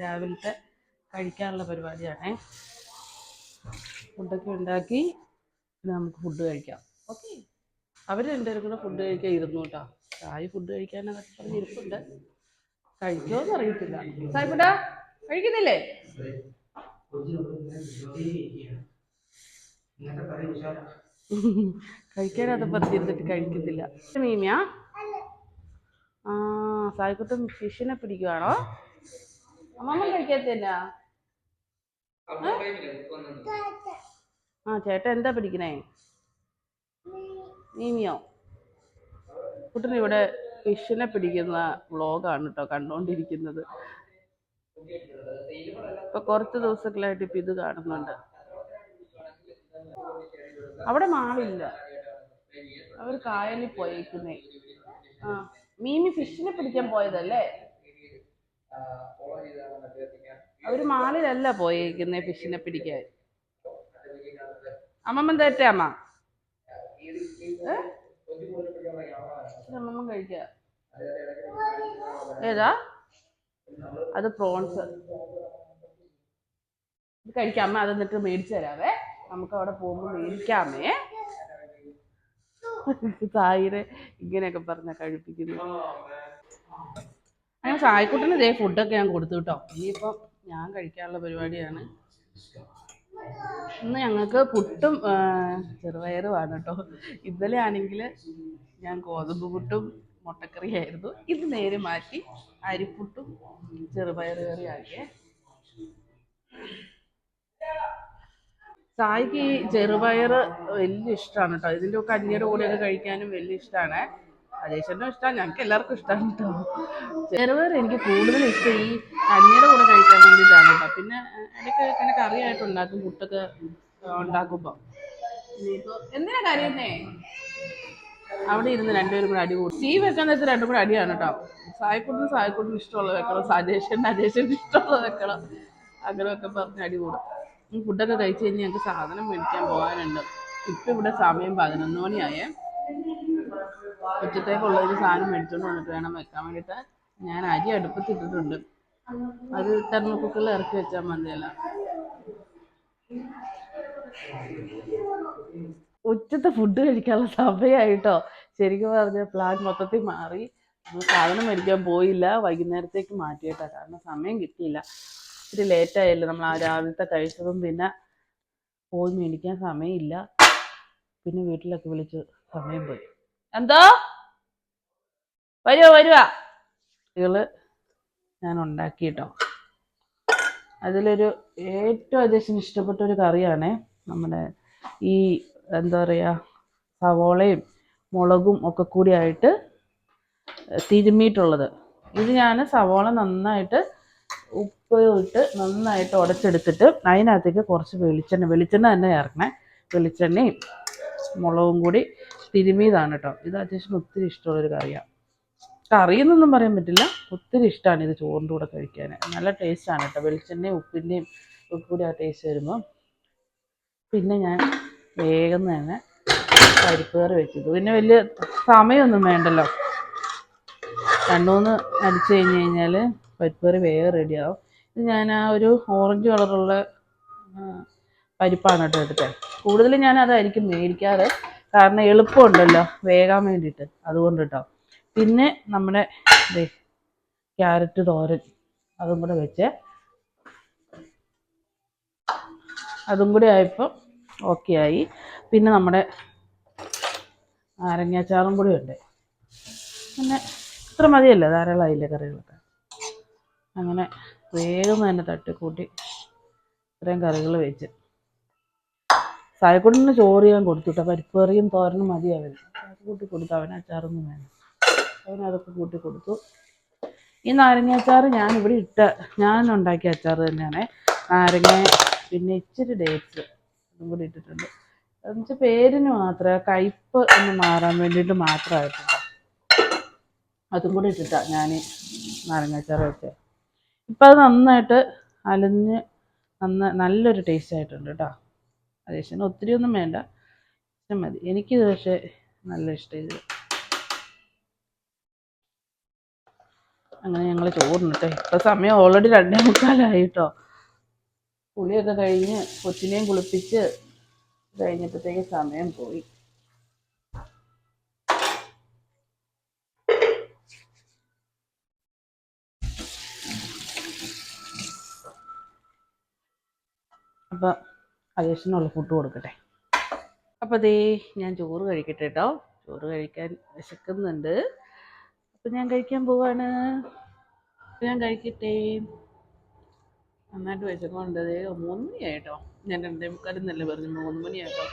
രാവിലത്തെ കഴിക്കാനുള്ള പരിപാടിയാണേ. ഫുഡൊക്കെ ഉണ്ടാക്കി നമുക്ക് ഫുഡ് കഴിക്കാം. ഓക്കെ. അവർ രണ്ടുപേരും കൂടെ ഫുഡ് കഴിക്കാൻ ഇരുന്നു കേട്ടോ. സായി ഫുഡ് കഴിക്കാനൊക്കെ പറഞ്ഞ് ഇരിപ്പുണ്ട്. കഴിക്കുമോന്ന് അറിയത്തില്ല. സായിപ്പുട്ടാ കഴിക്കുന്നില്ലേ? കഴിക്കാനത് പറഞ്ഞിരുന്നിട്ട് കഴിക്കത്തില്ല. മീമിയാ? ആ സായിക്കുട്ടൻ ഫിഷിനെ പിടിക്കുവാണോ? അമ്മമ്മ കഴിക്കത്തില്ല ആ? ചേട്ട എന്താ പിടിക്കണേ മീമിയോ കുട്ടൻ ഇവിടെ ഫിഷിനെ പിടിക്കുന്ന വ്ളോഗാണ് കേട്ടോ കണ്ടുകൊണ്ടിരിക്കുന്നത് ഇപ്പൊ കുറച്ച് ദിവസങ്ങളായിട്ട് ഇപ്പൊ ഇത് കാണുന്നുണ്ട്. അവിടെ മാവില്ല. അവർ കായലിൽ പോയേക്കുന്നേ. ആ മീമി ഫിഷിനെ പിടിക്കാൻ പോയതല്ലേ? അവർ മാലിലല്ല പോയേക്കുന്നേ ഫിഷിനെ പിടിക്കാൻ. അമ്മമ്മ തേറ്റേ അമ്മ? അമ്മമ്മ കഴിക്ക. ഏതാ? അത് പ്രോൺസ്. ഇത് കഴിക്കാം അമ്മ അത് എന്നിട്ട് മേടിച്ചു തരാവേ. നമുക്ക് അവിടെ പോകുമ്പോൾ മേടിക്കാമേ. സായിരെ ഇങ്ങനെയൊക്കെ പറഞ്ഞ കഴിപ്പിക്കുന്നു. അങ്ങനെ സായിക്കുട്ടന് ഇതേ ഫുഡൊക്കെ ഞാൻ കൊടുത്തു കേട്ടോ. ഇനിയിപ്പം ഞാൻ കഴിക്കാനുള്ള പരിപാടിയാണ്. ഇന്ന് ഞങ്ങൾക്ക് പുട്ടും ചെറുപയറുമാണ് കേട്ടോ. ഇന്നലെ ആണെങ്കിൽ ഞാൻ ഗോതമ്പ് പുട്ടും മുട്ടക്കറി ആയിരുന്നു ഇത് നേരെ മാറ്റി അരിപ്പുട്ടും ചെറുപയർ കറി ആക്കിയേ. സായിക്ക് ഈ ചെറുപയർ വലിയ ഇഷ്ടമാണ് കേട്ടോ. ഇതിന്റെ കഞ്ഞിയുടെ കൂടെയൊക്കെ കഴിക്കാനും വലിയ ഇഷ്ടമാണ്. അജേഷനും ഇഷ്ടമാണ് ഞങ്ങൾക്ക് എല്ലാവർക്കും ഇഷ്ടമാണ് കേട്ടോ. ചെറുപയർ എനിക്ക് കൂടുതൽ ഇഷ്ടം ഈ കഞ്ഞിയുടെ കൂടെ കഴിക്കാൻ വേണ്ടിയിട്ടാണ് കേട്ടോ. പിന്നെ ഇടയ്ക്ക് ഇങ്ങനെ കറിയായിട്ട് ഉണ്ടാക്കും പുട്ടൊക്കെ ഉണ്ടാക്കുമ്പോൾ ഇനിയിപ്പോൾ എന്തിനാ കറിയുന്നേ അവിടെ ഇരുന്ന് രണ്ടുപേരും കൂടെ അടി കൂടും സീ വെക്കാൻ വെച്ചാൽ രണ്ടും കൂടെ അടിയാണ് കേട്ടോ. സായിക്കുട്ടിനും സായിക്കുട്ടിനും ഇഷ്ടമുള്ളത് വെക്കണം. സജേഷന് അജേഷന് ഇഷ്ടമുള്ളത് വെക്കണം. അങ്ങനെയൊക്കെ പറഞ്ഞ് അടി കൂടും. ഫുഡൊക്കെ കഴിച്ച് കഴിഞ്ഞ് ഞങ്ങൾക്ക് സാധനം മേടിക്കാൻ പോകാനുണ്ട്. ഇപ്പം ഇവിടെ സമയം പതിനൊന്ന് മണിയായേ. ഉച്ചത്തേക്കുള്ളൊരു സാധനം മേടിച്ചുകൊണ്ട് വന്നിട്ട് വേണം വെക്കാൻ വേണ്ടിയിട്ട് ഞാൻ അരി അടുപ്പത്തിട്ടിട്ടുണ്ട് അത് തെർമക്കുക്കറിൽ ഇറക്കി വെച്ചാൽ മതിയല്ല. ഉച്ചത്തെ ഫുഡ് കഴിക്കാനുള്ള സമയമായിട്ടോ ശരിക്കും പറഞ്ഞ പ്ലാൻ മൊത്തത്തിൽ മാറി. സാധനം മേടിക്കാൻ പോയില്ല. വൈകുന്നേരത്തേക്ക് മാറ്റിയിട്ടാ. കാരണം സമയം കിട്ടിയില്ല. ഇത്തിരി ലേറ്റ് ആയല്ലോ. നമ്മൾ ആ രാവിലത്തെ കഴിച്ചതും പിന്നെ പോയി മേടിക്കാൻ സമയമില്ല. പിന്നെ വീട്ടിലൊക്കെ വിളിച്ച് സമയം പോയി. എന്തോ? വരുവ വരുവ? ഇതുകൾ ഞാൻ ഉണ്ടാക്കിട്ടോ അതിലൊരു ഏറ്റവും അത്യാവശ്യം ഇഷ്ടപ്പെട്ട ഒരു കറിയാണ്. നമ്മുടെ ഈ എന്താ പറയുക സവോളയും മുളകും ഒക്കെ കൂടി ആയിട്ട് തിരുമ്മിയിട്ടുള്ളത്. ഇത് ഞാൻ സവോള നന്നായിട്ട് ഉപ്പ് ഇട്ട് നന്നായിട്ട് ഉടച്ചെടുത്തിട്ട് അതിനകത്തേക്ക് കുറച്ച് വെളിച്ചെണ്ണ വെളിച്ചെണ്ണ തന്നെ ചേർക്കണേ. വെളിച്ചെണ്ണയും മുളകും കൂടി തിരുമിയതാണ് കേട്ടോ ഇത് അത്യാവശ്യം ഒത്തിരി ഇഷ്ടമുള്ളൊരു കറിയാണ് കറിയെന്നൊന്നും പറയാൻ പറ്റില്ല. ഒത്തിരി ഇഷ്ടമാണ് ഇത് ചോറിന്റെ കൂടെ കഴിക്കാൻ. നല്ല ടേസ്റ്റാണ് കേട്ടോ വെളിച്ചെണ്ണയും ഉപ്പിന്റെയും ഒക്കെ കൂടി ആ ടേസ്റ്റ് വരുമ്പോൾ പിന്നെ ഞാൻ വേഗം തന്നെ പരിപ്പ് കറി വെച്ചത് പിന്നെ വലിയ സമയമൊന്നും വേണ്ടല്ലോ. രണ്ടു മൂന്ന് അടിച്ചു കഴിഞ്ഞ് കഴിഞ്ഞാൽ പരിപ്പ് കറി വേഗം റെഡിയാവും ഇത് ഞാൻ ആ ഒരു ഓറഞ്ച് കളറുള്ള പരിപ്പാണ് കേട്ടോ എടുത്തത് കൂടുതലും ഞാൻ അതായിരിക്കും മേടിക്കാറ്. കാരണം എളുപ്പമുണ്ടല്ലോ വേകാൻ വേണ്ടിയിട്ട്. അതുകൊണ്ട് കേട്ടോ പിന്നെ നമ്മുടെ ക്യാരറ്റ് തോരൻ അതും കൂടെ വെച്ച് അതും കൂടി ആയപ്പോൾ ഓക്കെ ആയി. പിന്നെ നമ്മുടെ നാരങ്ങാച്ചാറും കൂടി ഉണ്ട്. പിന്നെ ഇത്ര മതിയല്ലോ ധാരാളമായില്ലേ കറികളൊക്കെ? അങ്ങനെ വേഗം തന്നെ തട്ടിക്കൂട്ടി ഇത്രയും കറികൾ വെച്ച്. സായക്കുട്ടിന് ചോറ് ഞാൻ കൊടുത്തുട്ടോ. പരിപ്പ് കറിയും തോരനും മതി അവന് കൂട്ടി കൊടുത്തു. അവന് അച്ചാറൊന്നും വേണം അവനതൊക്കെ കൂട്ടി കൊടുത്തു. ഈ നാരങ്ങ അച്ചാർ ഞാൻ ഇവിടെ ഇട്ട ഞാൻ ഉണ്ടാക്കിയ അച്ചാർ തന്നെയാണ്. നാരങ്ങ പിന്നെ ഇച്ചിരി ഡേറ്റ്സ് അതും കൂടി ഇട്ടിട്ടുണ്ട്. എന്നുവെച്ചാൽ പേരിന് മാത്രമേ കയ്പ്പ് ഒന്ന് മാറാൻ വേണ്ടിയിട്ട് മാത്രമായിട്ടുണ്ട് അതും കൂടി ഇട്ടിട്ട ഞാൻ നാരങ്ങാച്ചാർ വെച്ചത് ഇപ്പം അത് നന്നായിട്ട് അലഞ്ഞ് നന്ന നല്ലൊരു ടേസ്റ്റ് ആയിട്ടുണ്ട് കേട്ടോ അതേശം ഒത്തിരി ഒന്നും വേണ്ട. മതി. എനിക്കിത് പക്ഷേ നല്ല ഇഷ്ടം അങ്ങനെ ഞങ്ങൾ ചോറിനിട്ടെ ഇപ്പം സമയം ഓൾറെഡി രണ്ടേ മുക്കാലായി കേട്ടോ കുളിയൊക്കെ കഴിഞ്ഞ് കൊച്ചിനെയും കുളിപ്പിച്ച് കഴിഞ്ഞപ്പോഴത്തേക്ക് സമയം പോയി. അപ്പം അജേഷനുള്ള ഫുഡ് കൊടുക്കട്ടെ. അപ്പോൾ അതേ ഞാൻ ചോറ് കഴിക്കട്ടെ കേട്ടോ ചോറ് കഴിക്കാൻ വിശക്കുന്നുണ്ട്. അപ്പം ഞാൻ കഴിക്കാൻ പോവാണ്. ഞാൻ കഴിക്കട്ടെ. നന്നായിട്ട് വിശക്കുന്നുണ്ട് ദേ. മൂന്ന് മണിയായിട്ടോ. ഞാൻ രണ്ടേ മുക്കാലെന്നല്ലേ പറഞ്ഞു മൂന്ന് മണിയായിട്ടോ.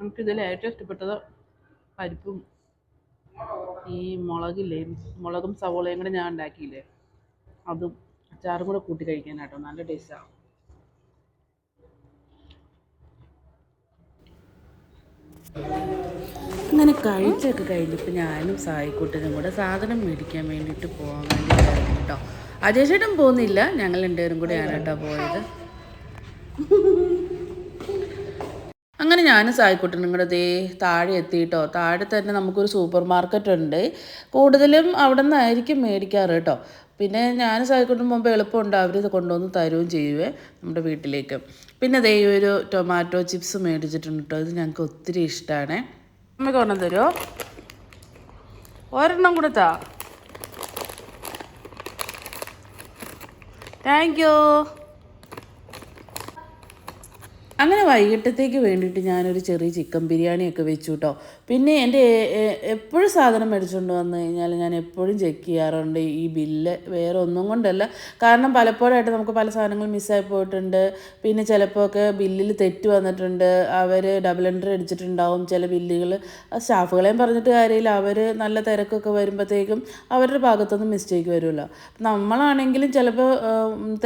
നമുക്കിതിൽ ഏറ്റവും ഇഷ്ടപ്പെട്ടത് പരിപ്പും ഈ മുളകില്ലേ? മുളകും സവോളയും കൂടെ ഞാൻ ഉണ്ടാക്കിയില്ലേ? അതും അച്ചാറും കൂടെ കൂട്ടി കഴിക്കാനാട്ടോ. നല്ല ടേസ്റ്റാണ് അങ്ങനെ കഴിച്ചൊക്കെ കഴിഞ്ഞപ്പോൾ ഞാനും സായിക്കുട്ടനും കൂടെ സാധനം മേടിക്കാൻ വേണ്ടിയിട്ട് പോകാൻ വേണ്ടിയിട്ടായിരുന്നു കേട്ടോ. അജയ് ചേട്ടൻ പോകുന്നില്ല. ഞങ്ങൾ രണ്ടുപേരും കൂടെയാണ് കേട്ടോ പോയത്. ഞാനും സായിക്കുട്ടനും കൂടെ ദേ താഴെ എത്തിയിട്ടോ. താഴെ തന്നെ നമുക്കൊരു സൂപ്പർ മാർക്കറ്റ് ഉണ്ട്. കൂടുതലും അവിടെ നിന്നായിരിക്കും മേടിക്കാറ് കേട്ടോ. പിന്നെ ഞാൻ സായിക്കോട്ടെ മുമ്പ് എളുപ്പമുണ്ട് അവർ ഇത് കൊണ്ടുവന്ന് തരുകയും ചെയ്യുവേ നമ്മുടെ വീട്ടിലേക്ക്. പിന്നെ ദേ ഒരു ടൊമാറ്റോ ചിപ്സ് മേടിച്ചിട്ടുണ്ട് കേട്ടോ. ഇത് ഞങ്ങൾക്ക് ഒത്തിരി ഇഷ്ടമാണ് അമ്മയ്ക്ക് ഒരെണ്ണം തരുമോ ഒരെണ്ണം കൊടുത്താ? താങ്ക് യു അങ്ങനെ വൈകിട്ടത്തേക്ക് വേണ്ടിയിട്ട് ഞാനൊരു ചെറിയ ചിക്കൻ ബിരിയാണിയൊക്കെ വെച്ചു കേട്ടോ പിന്നെ എന്റെ എപ്പോഴും സാധനം മേടിച്ചുകൊണ്ട് വന്നു കഴിഞ്ഞാൽ ഞാൻ എപ്പോഴും ചെക്ക് ചെയ്യാറുണ്ട്. ഈ ബില്ല് വേറെ ഒന്നും കൊണ്ടല്ല. കാരണം പലപ്പോഴായിട്ട് നമുക്ക് പല സാധനങ്ങൾ മിസ്സായി പോയിട്ടുണ്ട്. പിന്നെ ചിലപ്പോൾ ഒക്കെ ബില്ലിൽ തെറ്റ് വന്നിട്ടുണ്ട്. അവർ ഡബിൾ എൻട്രി അടിച്ചിട്ടുണ്ടാവും ചില ബില്ലുകൾ സ്റ്റാഫുകളെയും പറഞ്ഞിട്ട് കാര്യമില്ല. അവർ നല്ല തിരക്കൊക്കെ വരുമ്പോഴത്തേക്കും അവരുടെ ഭാഗത്തൊന്നും മിസ്റ്റേക്ക് വരുമല്ലോ. നമ്മളാണെങ്കിലും ചിലപ്പോൾ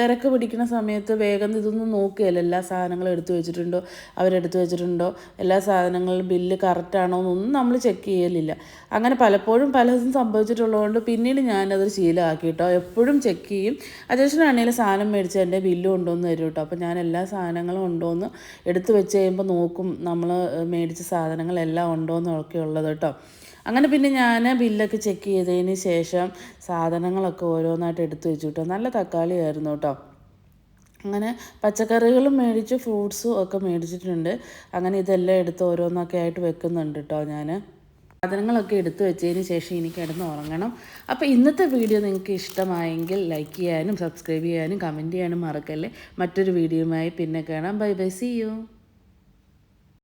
തിരക്ക് പിടിക്കുന്ന സമയത്ത് വേഗം ഇതൊന്നും നോക്കുകയല്ല. എല്ലാ സാധനങ്ങളും എടുത്തു വെച്ചിട്ടുണ്ടോ? അവരെടുത്ത് വെച്ചിട്ടുണ്ടോ? എല്ലാ സാധനങ്ങളും ബില്ല് കറക്റ്റാണോ എന്നൊന്നും നമ്മൾ ചെക്ക് ചെയ്യലില്ല. അങ്ങനെ പലപ്പോഴും പലതും സംഭവിച്ചിട്ടുള്ളതുകൊണ്ട് പിന്നീട് ഞാനത് ശീലമാക്കി കേട്ടോ എപ്പോഴും ചെക്ക് ചെയ്യും. അത്യാവശ്യമാണെങ്കിലും സാധനം മേടിച്ച് എന്റെ ബില്ല് കൊണ്ടുവന്ന് തരും കേട്ടോ. അപ്പോൾ ഞാൻ എല്ലാ സാധനങ്ങളും ഉണ്ടോയെന്ന് എടുത്ത് വെച്ച് കഴിയുമ്പോൾ നോക്കും നമ്മൾ മേടിച്ച സാധനങ്ങളെല്ലാം ഉണ്ടോ എന്നൊക്കെ ഉള്ളത് കേട്ടോ. അങ്ങനെ പിന്നെ ഞാൻ ബില്ലൊക്കെ ചെക്ക് ചെയ്തതിന് ശേഷം സാധനങ്ങളൊക്കെ ഓരോന്നായിട്ട് എടുത്തു വെച്ചു കേട്ടോ. നല്ല തക്കാളി ആയിരുന്നു കേട്ടോ. അങ്ങനെ പച്ചക്കറികളും മേടിച്ച് ഫ്രൂട്ട്സും ഒക്കെ മേടിച്ചിട്ടുണ്ട്. അങ്ങനെ ഇതെല്ലാം എടുത്ത് ഓരോന്നൊക്കെ ആയിട്ട് വെക്കുന്നുണ്ട് കേട്ടോ ഞാൻ സാധനങ്ങളൊക്കെ എടുത്തു വെച്ചതിന് ശേഷം എനിക്ക് കിടന്ന് ഉറങ്ങണം. അപ്പോൾ ഇന്നത്തെ വീഡിയോ നിങ്ങൾക്ക് ഇഷ്ടമായെങ്കിൽ ലൈക്ക് ചെയ്യാനും സബ്സ്ക്രൈബ് ചെയ്യാനും കമന്റ് ചെയ്യാനും മറക്കല്ലേ. മറ്റൊരു വീഡിയോയുമായി പിന്നെ കാണാം. Bye bye C U